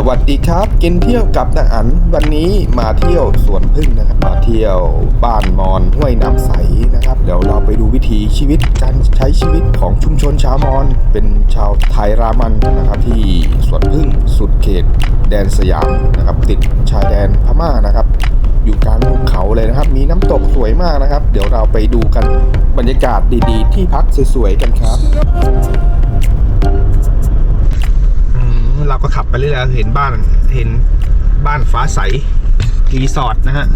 สวัสดีครับ กินเที่ยวกับนาอันวันนี้มาเที่ยวสวนพึ่งนะครับ มาเที่ยวบ้านมอนห้วยน้ำใสนะครับ เดี๋ยวเราไปดูวิถีชีวิตการใช้ชีวิตของชุมชนชาวมอน เป็นชาวไทยรามันนะครับ ที่สวนพึ่งสุดเขต แดนสยามนะครับ ติดชายแดนพม่านะครับ อยู่กลางภูเขาเลยนะครับ มีน้ำตกสวยมากนะครับ เดี๋ยวเราไปดูกันบรรยากาศดีๆ ที่พักสวยๆกันครับ เราก็ขับไปเรื่อยๆเห็นบ้านเห็นบ้านฟ้าใสรีสอร์ทนะฮะ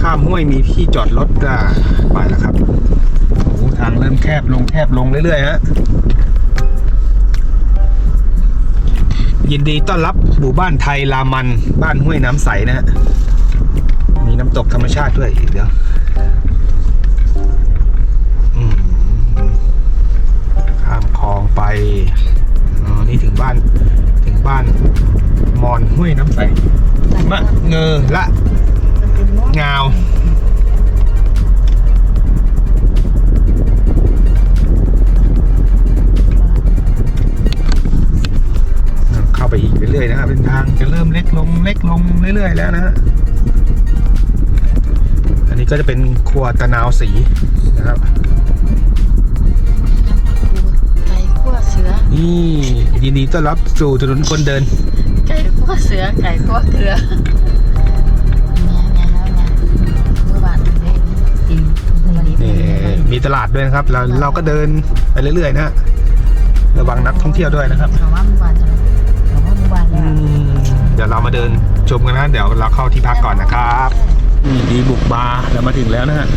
ข้ามห้วยมีที่จอดรถก็ไปแล้วครับโอ้ทางเริ่มแคบลงแคบลงเรื่อยๆฮะยินดีต้อนรับหมู่บ้านไทยรามันบ้านห้วยน้ำใสนะฮะมีน้ำตกธรรมชาติด้วยเดี๋ยวข้ามคลองไปอ๋อนี่ถึงบ้าน บ้านมอนห้วยน้ำใสมะเงอละงาวเข้าไปอีกเรื่อยๆนะครับเป็นทางจะเริ่มเล็กลงเล็กลงเรื่อยๆแล้วนะฮะอันนี้ก็จะเป็นครัวตะนาวสีนะครับ นี่ยินดีต้อนรับสู่ถนนคนเดิน ไก่ขั้วเสือไก่ขั้วเกลือเนี่ยเนี่ยแล้วเนี่ยเมื่อวานเนี่ยจริงวันนี้นี่มีตลาดด้วยนะครับ เราเราก็เดินไปเรื่อยๆนะฮะระวังนักท่องเที่ยวด้วยนะครับถามว่าเมื่อวานจะถามว่าเมื่อวานอืแล้วมเดี๋ยวเรามาเดินชมกันนะเดี๋ยวเราเข้าที่พักก่อนนะครับนี่ดีบุกบาร์เรามาถึงแล้วนะฮะ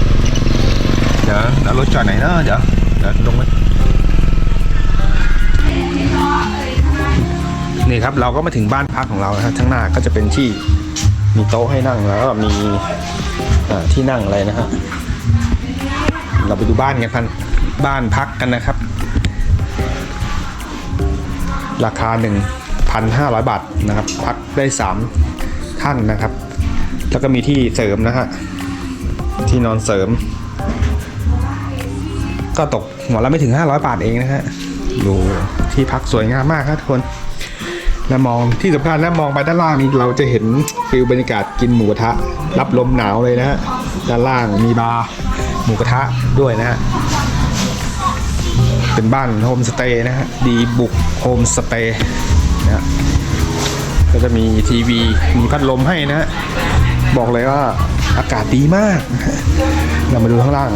เดี๋ยวเรารถจอดไหนเนอะเดี๋ยวเดี๋ยวลงไป นี่ครับเราก็มาถึงบ้านพักของเรานะครับข้างหน้าก็จะเป็นที่มีโต๊ะให้นั่งแล้วก็มีที่นั่งอะไรนะฮะเราไปดูบ้านกันพันบ้านพักกันนะครับ ราคา 1,500 บาทนะครับ พักได้ 3 ท่านนะครับ แล้วก็มีที่เสริมนะฮะที่นอนเสริม ก็ตกหัวละไม่ถึง 500 บาทเองนะฮะดูที่พักสวยงามมากครับทุกคน แล้วมองที่สำคัญนะมองไปด้านล่างนี้เราจะเห็นฟิลบรรยากาศกินหมูกระทะ รับลมหนาวเลยนะฮะด้านล่างมีบาร์หมูกระทะด้วยนะฮะเป็นบ้านโฮมสเตย์นะฮะดีบุกโฮมสเตย์นะฮะก็จะมีทีวีมีพัดลมให้นะฮะบอกเลยว่าอากาศดีมาก เรามาดูข้างล่าง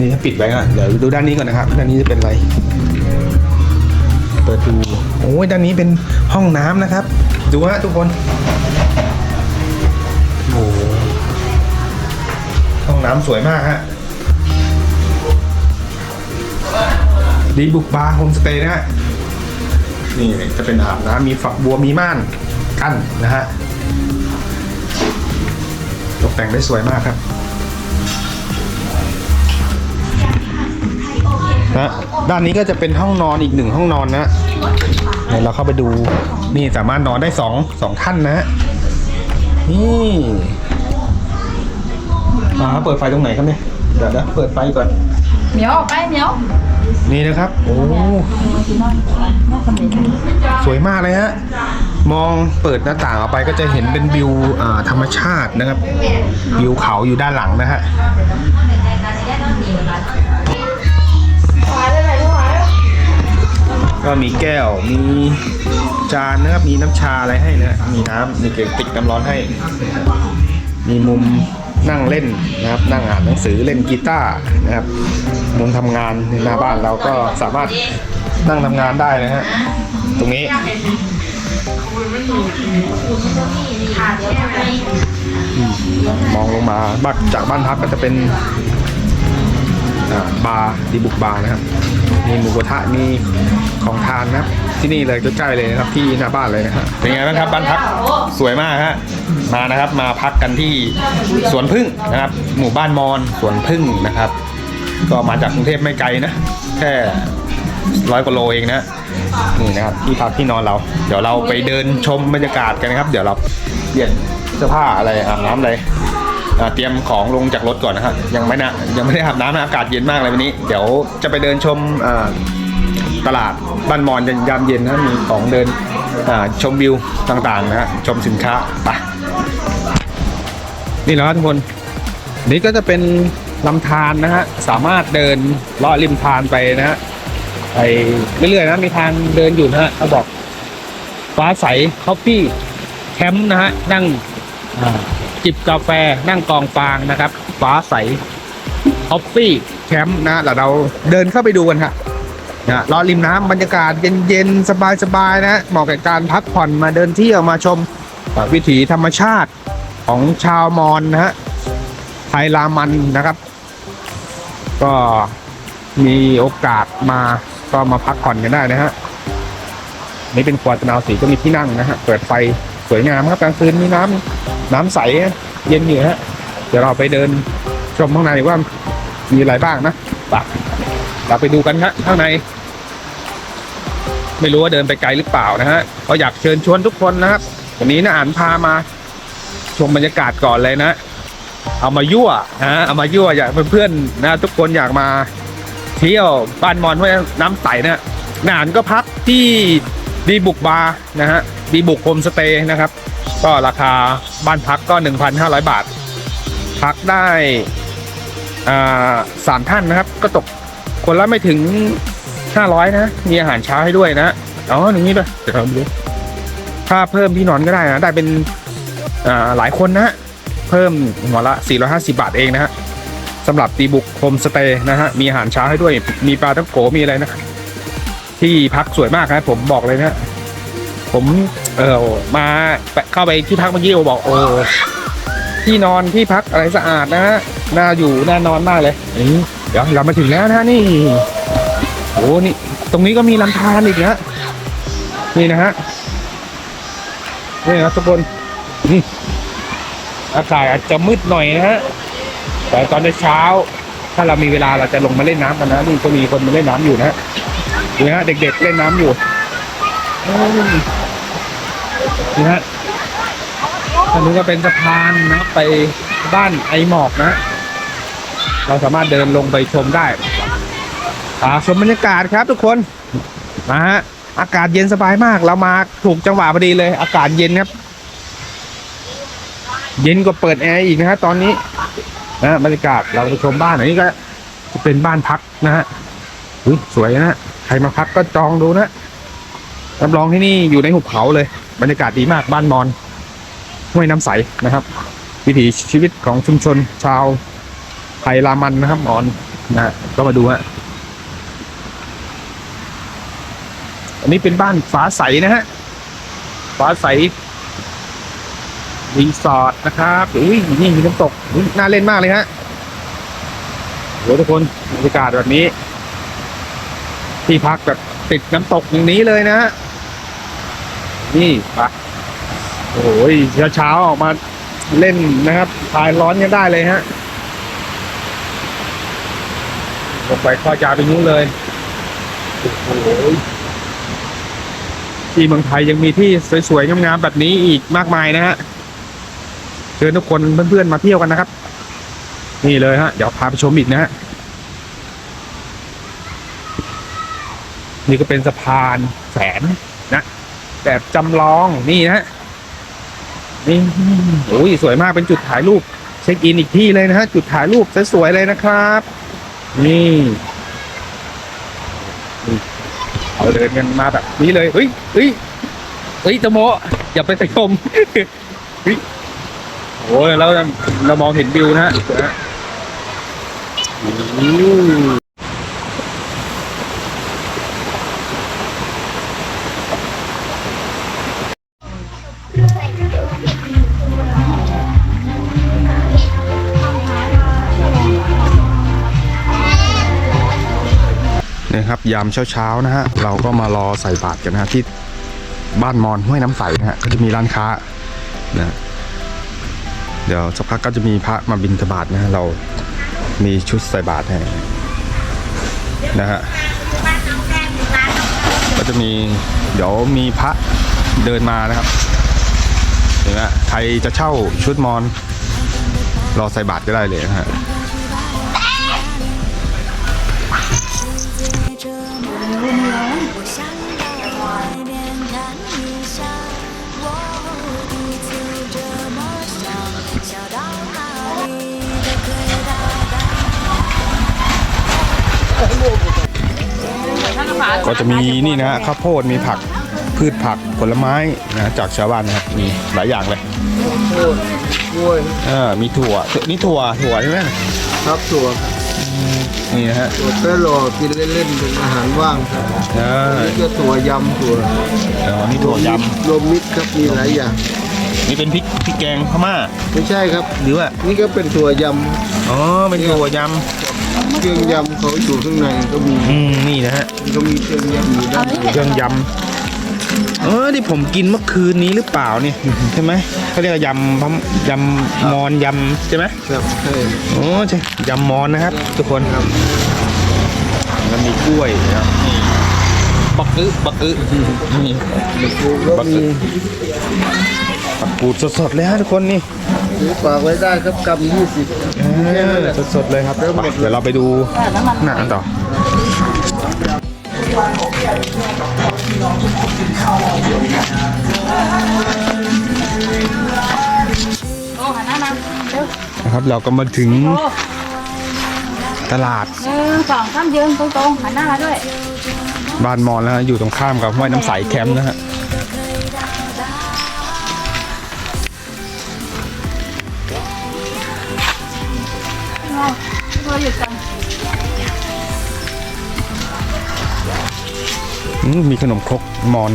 นี่ถ้าปิดไว้อะเดี๋ยวดูด้านนี้ก่อนนะครับ ด้านนี้จะเป็นอะไร เปิดดูโอ้ยด้านนี้เป็นห้องน้ำนะครับ ดูฮะทุกคนโอ้ห้องน้ำสวยมากฮะดีบุกบาร์โฮมสเตย์นะฮะนี่จะเป็นอาบน้ำมีฝักบัวมีม่านกั้นนะฮะตกแต่งได้สวยมากครับ นะด้านนี้ก็จะเป็นห้องนอนอีกหนึ่งห้องนอนนะเดี๋ยวเราเข้าไปดูนี่สามารถนอนได้สองสองท่านนะนี่อ่าเปิดไฟตรงไหนครับเนี่ยเดี๋ยวนะเปิดไฟก่อนเหมียวออกไปเหมียวนี่นะครับ โอ้สวยมากเลยฮะมองเปิดหน้าต่างออกไปก็จะเห็นเป็นวิวอ่าธรรมชาตินะครับ วิวเขาอยู่ด้านหลังนะฮะ ก็มีแก้ว มีจานนะครับ มีน้ำชาอะไรให้นะมีน้ำมีเกล็ดติ๊กน้ำร้อนให้ มีมุมนั่งเล่นนะครับ นั่งอ่านหนังสือเล่นกีตาร์นะครับมุมทำงานในหน้าบ้านเราก็สามารถนั่งทำงานได้นะฮะ ตรงนี้มองลงมาบักจากบ้านพักก็จะเป็น บาร์ดีบุกบาร์นะครับ มีหมูกระทะมีของทานนะครับ ที่นี่เลยใกล้ๆเลยนะครับที่หน้าบ้านเลยนะครับเป็นไงบ้างครับบ้านพักสวยมากฮะมานะครับมาพักกันที่สวนพึ่งนะครับ หมู่บ้านมอนสวนพึ่งนะครับ ก็มาจากกรุงเทพไม่ไกลนะ แค่ร้อยกว่าโลเองนะนี่นะครับที่พักที่นอนเรา เดี๋ยวเราไปเดินชมบรรยากาศกันนะครับ เดี๋ยวเราเปลี่ยนเสื้อผ้าอะไรอาบน้ำอะไร เตรียมของลงจากรถก่อนนะฮะยังไม่นะยังไม่ได้อาบน้ำนะอากาศเย็นมากเลยวันนี้ เดี๋ยวจะไปเดินชมตลาดบ้านมอนยามเย็นนะมีของเดินชมวิวต่างๆนะฮะชมสินค้าไปนี่แหละครับทุกคนนี่ก็จะเป็นลำธารนะฮะสามารถเดินเลาะริมทานไปนะฮะไปเรื่อยๆนะมีทางเดินอยู่นะฮะเขาบอกฟ้าใสคอฟฟี่แคมป์นะฮะนั่งอ่า จิบกาแฟนั่งกองฟางนะครับ ฟ้าใสคอฟฟี่แคมป์นะแล้วเราเดินเข้าไปดูกันครับนะเลาะริมน้ำบรรยากาศเย็นๆ สบายๆนะเหมาะกับการพักผ่อนมาเดินเที่ยวมาชมวิถีธรรมชาติของชาวมอญนะฮะไทยรามันนะครับ ก็มีโอกาสมาก็มาพักผ่อนกันได้นะฮะนี่เป็นควาตนาวสีก็มีที่นั่งนะฮะเปิดไฟสวยงามครับกลางคืนมีน้ำ น้ำใสเย็นอยู่ฮะเดี๋ยวเราไปเดินชมข้างในว่ามีอะไรบ้างนะไปเราไปดูกันครับข้างใน ไม่รู้ว่าเดินไปไกลหรือเปล่านะฮะก็อยากเชิญชวนทุกคนนะครับวันนี้นะอ่านพามาชมบรรยากาศก่อนเลยนะ เอามายั่วนะเอามายั่วอยากเพื่อนๆนะ ทุกคนอยากมาเที่ยวบ้านมอนห้วยน้ำใสนี่ยนานก็พักที่ดีบุกบาร์นะฮะดีบุกโฮมสเตย์นะครับ ก็ราคาบ้านพักก็ 1,500 บาท พักได้สามท่านนะครับ ก็ตกคนละไม่ถึง 500 นะ มีอาหารเช้าให้ด้วยนะอ๋ออย่างนี้ด้วยเดี๋ยวดูถ้าเพิ่มที่นอนก็ได้นะ ได้เป็นหลายคนนะเพิ่มหัวละ 450 บาทเองนะฮะสำหรับตีบุกโฮมสเตย์นะฮะ มีอาหารเช้าให้ด้วย มีปลาทังโกมีอะไรนะ ที่พักสวยมากนะผมบอกเลยนะ ผมเออมาเข้าไปที่พักเมื่อกี้โอบอกเออที่นอนที่พักอะไรสะอาดนะฮะน่าอยู่น่านอนมากเลยนี่เดี๋ยวเรามาถึงแล้วนะนี่โอ้นี่ ตรงนี้ก็มีลำธารอีกนะนี่นะฮะนี่นะทุกคนนี่อากาศอาจจะมืดหน่อยนะฮะแต่ตอนเช้า ถ้าเรามีเวลาเราจะลงมาเล่นน้ำกันนะนี่ก็มีคนมาเล่นน้ำอยู่นะฮะดูนะเด็กๆเล่นน้ำอยู่ นี่ฮะอันนี้ก็เป็นสะพานนะไปบ้านไอหมอกนะ เราสามารถเดินลงไปชมได้อ่าชมบรรยากาศครับทุกคนนะฮะอากาศเย็นสบายมาก เรามาถูกจังหวะพอดีเลย อากาศเย็นครับ เย็นกว่าเปิดแอร์อีกนะฮะตอนนี้นะบรรยากาศเราไปชมบ้านอันนี้ก็จะเป็นบ้านพักนะฮะสวยนะใครมาพักก็จองดูนะ รับรองที่นี่อยู่ในหุบเขาเลย บรรยากาศดีมากบ้านมอนห้วยน้ำใสนะครับ วิถีชีวิตของชุมชนชาวไทยรามันนะครับมอนนะฮะก็มาดูฮะอันนี้เป็นบ้านฟ้าใสนะฮะฟ้าใสรีสอร์ทนะครับอุ้ยนี่มีน้ำตกน่าเล่นมากเลยฮะโหทุกคนบรรยากาศแบบนี้ ที่พักแบบติดน้ำตกอย่างนี้เลยนะฮะ นี่ปะโอ้ยเช้าๆออกมาเล่นนะครับคลายร้อนกันได้เลยฮะลงไปข้อยาวไปนู้นเลยโอ้โหที่เมืองไทยยังมีที่สวยๆงามๆแบบนี้อีกมากมายนะฮะเชิญทุกคนเพื่อนๆมาเที่ยวกันนะครับ นี่เลยฮะเดี๋ยวพาไปชมอีกนะฮะนี่ก็เป็นสะพานแสนนะ แบบจำลองนี่นะฮะนี่โอ้ยสวยมากเป็นจุดถ่ายรูปเช็คอินอีกที่เลยนะฮะจุดถ่ายรูปสวยๆเลยนะครับ นี่นี่เอาเดินกันมาแบบนี้เลยเฮ้ยเฮ้ยเฮ้ยตะโมอย่าไปใส่ชมโอ้ยแล้วเรามองเห็นวิวนะฮะ นะฮะอืมเนี่ยครับ ยามเช้าๆนะฮะเราก็มารอใส่บาตรกันนะฮะที่บ้านมอนห้วยน้ำใสนะฮะก็จะมีร้านค้านะเดี๋ยวสักพักก็จะมีพระมาบิณฑบาตนะฮะเรามีชุดใส่บาตรให้นะฮะก็จะมีเดี๋ยวมีพระเดินมานะครับเห็นไหมใครจะเช่าชุดมอน รอใส่บาตรก็ได้เลยนะฮะ ก็จะมีนี่นะฮะข้าวโพดมีผักพืชผักผลไม้นะจากชาวบ้านนะครับมีหลายอย่างเลยกล้วยเออมีถั่วนี่ถั่วถั่วใช่ไหมครับถั่วนี่นะฮะถั่วแป้รอกินเล่นๆเป็นอาหารว่างครับเออนี่ก็ถั่วยำถั่วอ๋อนี่ถั่วยรวมมิตรครับมีหลายอย่างำนี่เป็นพริกพริกแกงพม่าไม่ใช่ครับหรือว่านี่ก็เป็นถั่วยอ๋อเป็นถั่วยำ เครื่องยำเขาอยู่ข้างในก็มีำอืมนี่นะฮะก็มีเครื่องยำอยู่ด้านในเครื่องยำเออที่ผมกินเมื่อคืนนี้หรือเปล่าเนี่ยใช่ไหมเขาเรียกว่ายำพมยำมอนยำใช่ไหมครับใช่โอ้ใช่ยำมอนนะครับ ทุกคนครับแล้วมีกล้วยนะครับนี่บักอึบักอึนี่ปูก็มีปักกูดสดๆเลยฮะทุกคนนี่ซื้อฝากไว้ได้ครับกำยี่สิบเออ สดๆเลยครับไปเดี๋ยวเราไปดูหน้ากันต่อโอ้หันหน้ามาเร็วนะครับเราก็มาถึงโอ้ตลาดหนึ่งสองสามยืนตรงๆหันหน้ามาด้วย บ้านมอนแล้วฮะอยู่ตรงข้ามกับห้วยน้ำใสแคมป์นะฮะ มีขนมครกมอน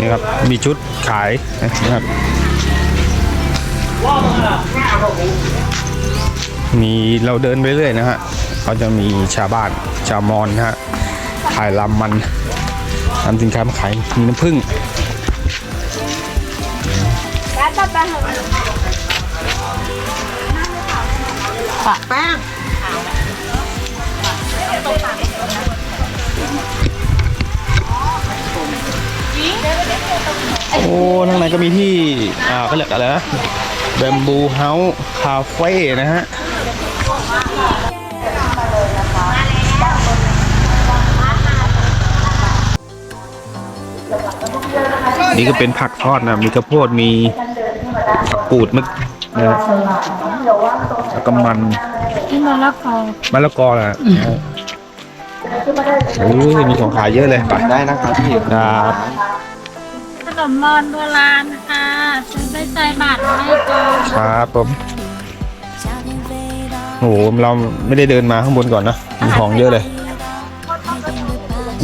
นี่ครับ มีชุดขายนะครับ มีเราเดินไปเรื่อยนะฮะก็จะมีชาวบ้านชาวมอญนะฮะขายลำมันทำสินค้ามาขายมีน้ำผึ้ง ปะแป้งโอ้ทางในก็มีที่ อ่าเขาเรียกอะไรนะแบมบูเฮาส์คาเฟ่นะฮะนี่ก็เป็นผักทอดนะ มีข้าวโพด มี กูดมึกนะครับแล้วก็มันมะละกอมะละกอแหละโอ้ยมีของขายเยอะเลยไปได้นะครับพี่ครับขนมมอนโบราณค่ะซื้อได้ใจบาทไม่ก็ครับผมโอ้โหเราไม่ได้เดินมาข้างบนก่อนนะมีของเยอะเลย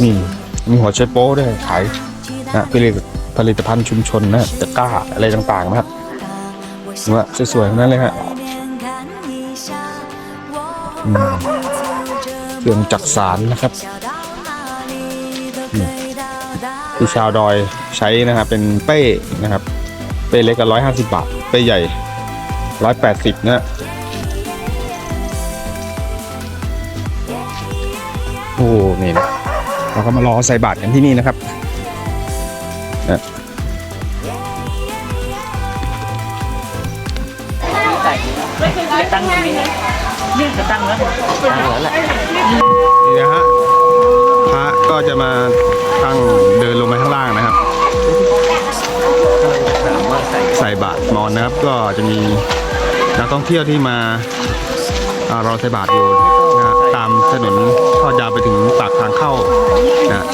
นี่มีหัวเชโป้ด้วยขายนะเป็นผลิตภัณฑ์ชุมชนนะตะกร้าอะไรต่างๆนะครับ ว่าสวยๆนั่นเลยฮะเครื่องจักสารนะครับที่ชาวดอยใช้นะครับเป็นเป้นะครับ เป้เล็กก็ร้อยห้าสิบบาท เป้ใหญ่ร้อยแปดสิบนะโอ้นี่นะเราก็มารอใส่บาทกันที่นี่นะครับ ตั้งนี้นี่จะตั้งแล้วนี่นะฮะพระก็จะมาตั้งเดินลงไปข้างล่างนะครับ ใส่บาตรมอนนะครับ ก็จะมีนักท่องเที่ยวที่มาอ่ารอใส่บาตรอยู่นะตามถนนทอดยาวไปถึงปากทางเข้านะ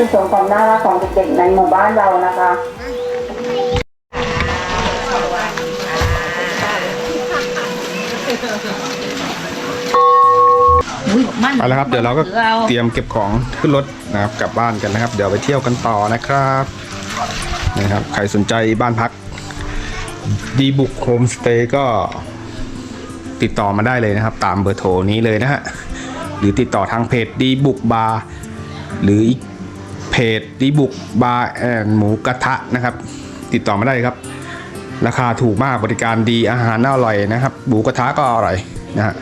ชื่นชมความน่ารักของเด็กๆในหมู่บ้านเรานะคะอุ้ยมันเอาละครับเดี๋ยวเราก็สือเอาเตรียมเก็บของขึ้นรถนะครับกลับบ้านกันนะครับ เดี๋ยวไปเที่ยวกันต่อนะครับนะครับใครสนใจบ้านพัก ดีบุกโฮมสเตย์ก็ติดต่อมาได้เลยนะครับ ตามเบอร์โทรนี้เลยนะฮะหรือติดต่อทางเพจดีบุกบาร์หรืออีก เพจดีบุกบาร์แอนหมูกระทะนะครับ ติดต่อมาได้ครับ ราคาถูกมากบริการดีอาหารน่าอร่อยนะครับหมูกระทะก็อร่อยนะฮะ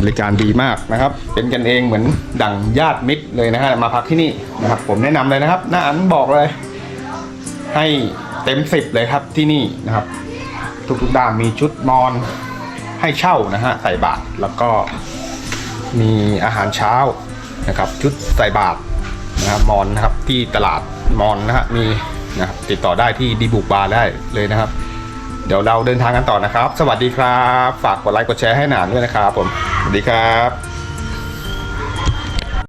บริการดีมากนะครับ เป็นกันเองเหมือนดั่งญาติมิตรเลยนะฮะมาพักที่นี่นะครับ ผมแนะนำเลยนะครับน้าอันบอกเลย ให้เต็มสิบเลยครับที่นี่นะครับ ทุกๆด้านมีชุดมอนให้เช่านะฮะใส่บาตรแล้วก็มีอาหารเช้านะครับ ชุดใส่บาตร นะครับมอนนะครับที่ตลาดมอนนะฮะมีนะครับติดต่อได้ที่ดีบุกบาร์ได้เลยนะครับ เดี๋ยวเราเดินทางกันต่อนะครับ สวัสดีครับ ฝากกดไลค์กดแชร์ให้หนานด้วยนะครับผมสวัสดีครับ